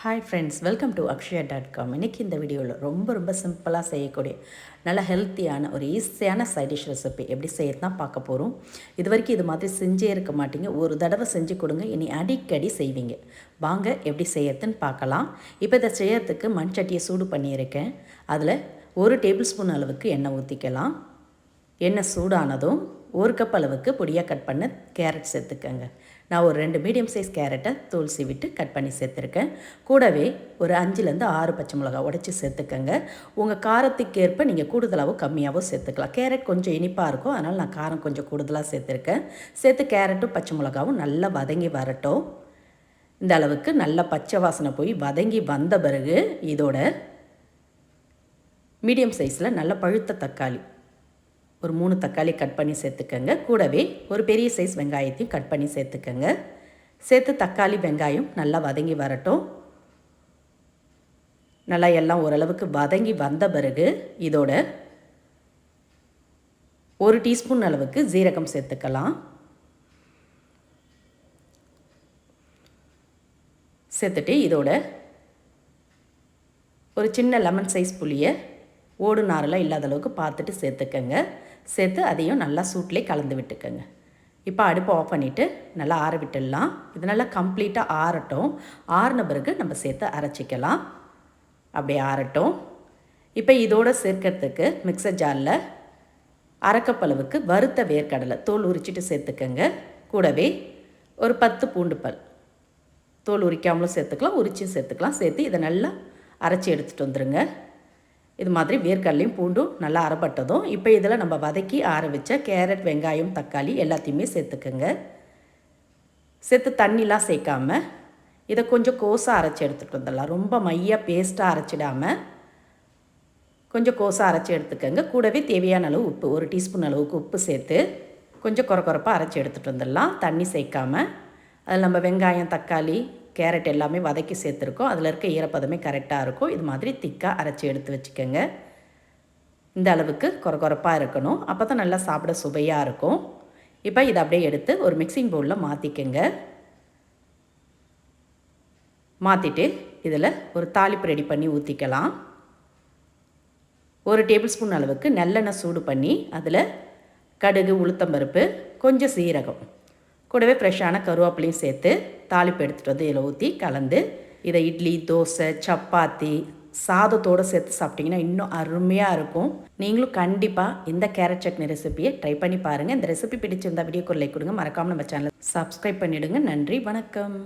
Hi friends welcome to Akshaya dot com இன்றைக்கி இந்த வீடியோவில் ரொம்ப ரொம்ப சிம்பிளாக செய்யக்கூடிய நல்ல ஹெல்த்தியான ஒரு ஈஸியான சைட் டிஷ் ரெசிபி எப்படி செய்யறதுனா பார்க்க போகிறோம் இது வரைக்கும் இது மாதிரி செஞ்சே இருக்க மாட்டீங்க. ஒரு தடவை செஞ்சு கொடுங்க இனி அடிக்கடி செய்வீங்க. வாங்க எப்படி செய்யறதுன்னு பார்க்கலாம். இப்போ இதை செய்யறதுக்கு மண் சட்டியை சூடு பண்ணியிருக்கேன். அதில் ஒரு டேபிள் ஸ்பூன் அளவுக்கு எண்ணெய் ஊற்றிக்கலாம் எண்ணெய் சூடானதும் ஒரு கப் அளவுக்கு பொடியாக கட் பண்ண கேரட் சேர்த்துக்கங்க. நான் ஒரு ரெண்டு மீடியம் சைஸ் கேரட்டை தோல் சீவிட்டு கட் பண்ணி சேர்த்துருக்கேன். கூடவே ஒரு அஞ்சுலேருந்து ஆறு பச்சை மிளகா உடச்சி சேர்த்துக்கங்க. உங்கள் காரத்துக்கேற்ப நீங்கள் கூடுதலாகவோ கம்மியாகவோ சேர்த்துக்கலாம். கேரட் கொஞ்சம் இனிப்பாக இருக்கும். அதனால் நான் காரம் கொஞ்சம் கூடுதலாக சேர்த்துருக்கேன். சேர்த்து கேரட்டும் பச்சை மிளகாவும் நல்லா வதங்கி வரட்டும். இந்த அளவுக்கு நல்லா பச்சை வாசனை போய் வதங்கி வந்த பிறகு இதோட மீடியம் சைஸில் நல்ல பழுத்த தக்காளி ஒரு மூணு தக்காளி கட் பண்ணி சேர்த்துக்கோங்க. கூடவே ஒரு பெரிய சைஸ் வெங்காயத்தையும் கட் பண்ணி சேர்த்துக்கோங்க. சேர்த்து தக்காளி வெங்காயம் நல்லா வதங்கி வரட்டும். நல்லா எல்லாம் ஓரளவுக்கு வதங்கி வந்த பிறகு இதோட ஒரு டீஸ்பூன் அளவுக்கு ஜீரகம் சேர்த்துக்கலாம். சேர்த்துட்டு இதோட ஒரு சின்ன லெமன் சைஸ் புளியை ஓடு நாரெல்லாம் இல்லாத அளவுக்கு பார்த்துட்டு சேர்த்துக்கங்க. சேர்த்து அதையும் நல்லா சூட்லேயே கலந்து விட்டுக்கோங்க. இப்போ அடுப்பை ஆஃப் பண்ணிவிட்டு நல்லா ஆற விட்டுடலாம். இது நல்லா கம்ப்ளீட்டாக ஆறட்டும். ஆறின பிறகு நம்ம சேர்த்து அரைச்சிக்கலாம். அப்படியே ஆறட்டும். இப்போ இதோடு சேர்க்கறதுக்கு மிக்சர் ஜாரில் அரைக்கப்பளவுக்கு வறுத்த வேர்க்கடலை தோல் உரிச்சிட்டு சேர்த்துக்கோங்க. கூடவே ஒரு பத்து பூண்டு பல் தோல் உரிக்காமலும் சேர்த்துக்கலாம் உரிச்சும் சேர்த்துக்கலாம். சேர்த்து இதை நல்லா அரைச்சி எடுத்துகிட்டு வந்துடுங்க இது மாதிரி வேர்க்கடலையும் பூண்டும் நல்லா அரைப்பட்டதும் இப்போ இதில் நம்ம வதக்கி ஆற வச்ச கேரட் வெங்காயம் தக்காளி எல்லாத்தையுமே சேர்த்துக்கோங்க. சேர்த்து தண்ணிலாம் சேர்க்காமல் இதை கொஞ்சம் கோஸாக அரைச்சி எடுத்துகிட்டு வந்துடலாம். ரொம்ப மையாக பேஸ்ட்டாக அரைச்சிடாமல் கொஞ்சம் கோஸாக அரைச்சி எடுத்துக்கோங்க. கூடவே தேவையான அளவு உப்பு ஒரு டீஸ்பூன் அளவுக்கு உப்பு சேர்த்து கொஞ்சம் குறை குறைப்பாக அரைச்சி எடுத்துகிட்டு வந்துடலாம். தண்ணி சேர்க்காமல் அதில் நம்ம வெங்காயம் தக்காளி கேரட் எல்லாமே வதக்கி சேர்த்துருக்கோம். அதில் இருக்க ஈரப்பதமே கரெக்டாக இருக்கும். இது மாதிரி திக்காக அரைச்சி எடுத்து வச்சுக்கோங்க. இந்த அளவுக்கு குறகுறப்பாக இருக்கணும். அப்போ தான் நல்லா சாப்பிட சுவையாக இருக்கும். இப்போ இதை அப்படியே எடுத்து ஒரு மிக்சிங் பவுலில் மாற்றிக்கங்க மாற்றிட்டு இதில் ஒரு தாளிப்பு ரெடி பண்ணி ஊற்றிக்கலாம் ஒரு டேபிள் ஸ்பூன் அளவுக்கு நல்லெண்ணெய் சூடு பண்ணி அதில் கடுகு உளுத்தம்பருப்பு கொஞ்சம் சீரகம். கூடவே ஃப்ரெஷ்ஷான கருவேப்பிலையும் சேர்த்து தாளிப்பு எடுத்துகிட்டு வந்து இதில் ஊற்றி கலந்து இதை இட்லி தோசை சப்பாத்தி சாதத்தோடு சேர்த்து சாப்பிட்டிங்கன்னா இன்னும் அருமையாக இருக்கும். நீங்களும் கண்டிப்பாக இந்த கேரட் சட்னி ரெசிபியை ட்ரை பண்ணி பாருங்கள் இந்த ரெசிபி பிடிச்சிருந்தா வீடியோக்கு லைக் கொடுங்க. மறக்காமல் நம்ம சேனலை சப்ஸ்கிரைப் பண்ணிவிடுங்க நன்றி வணக்கம்.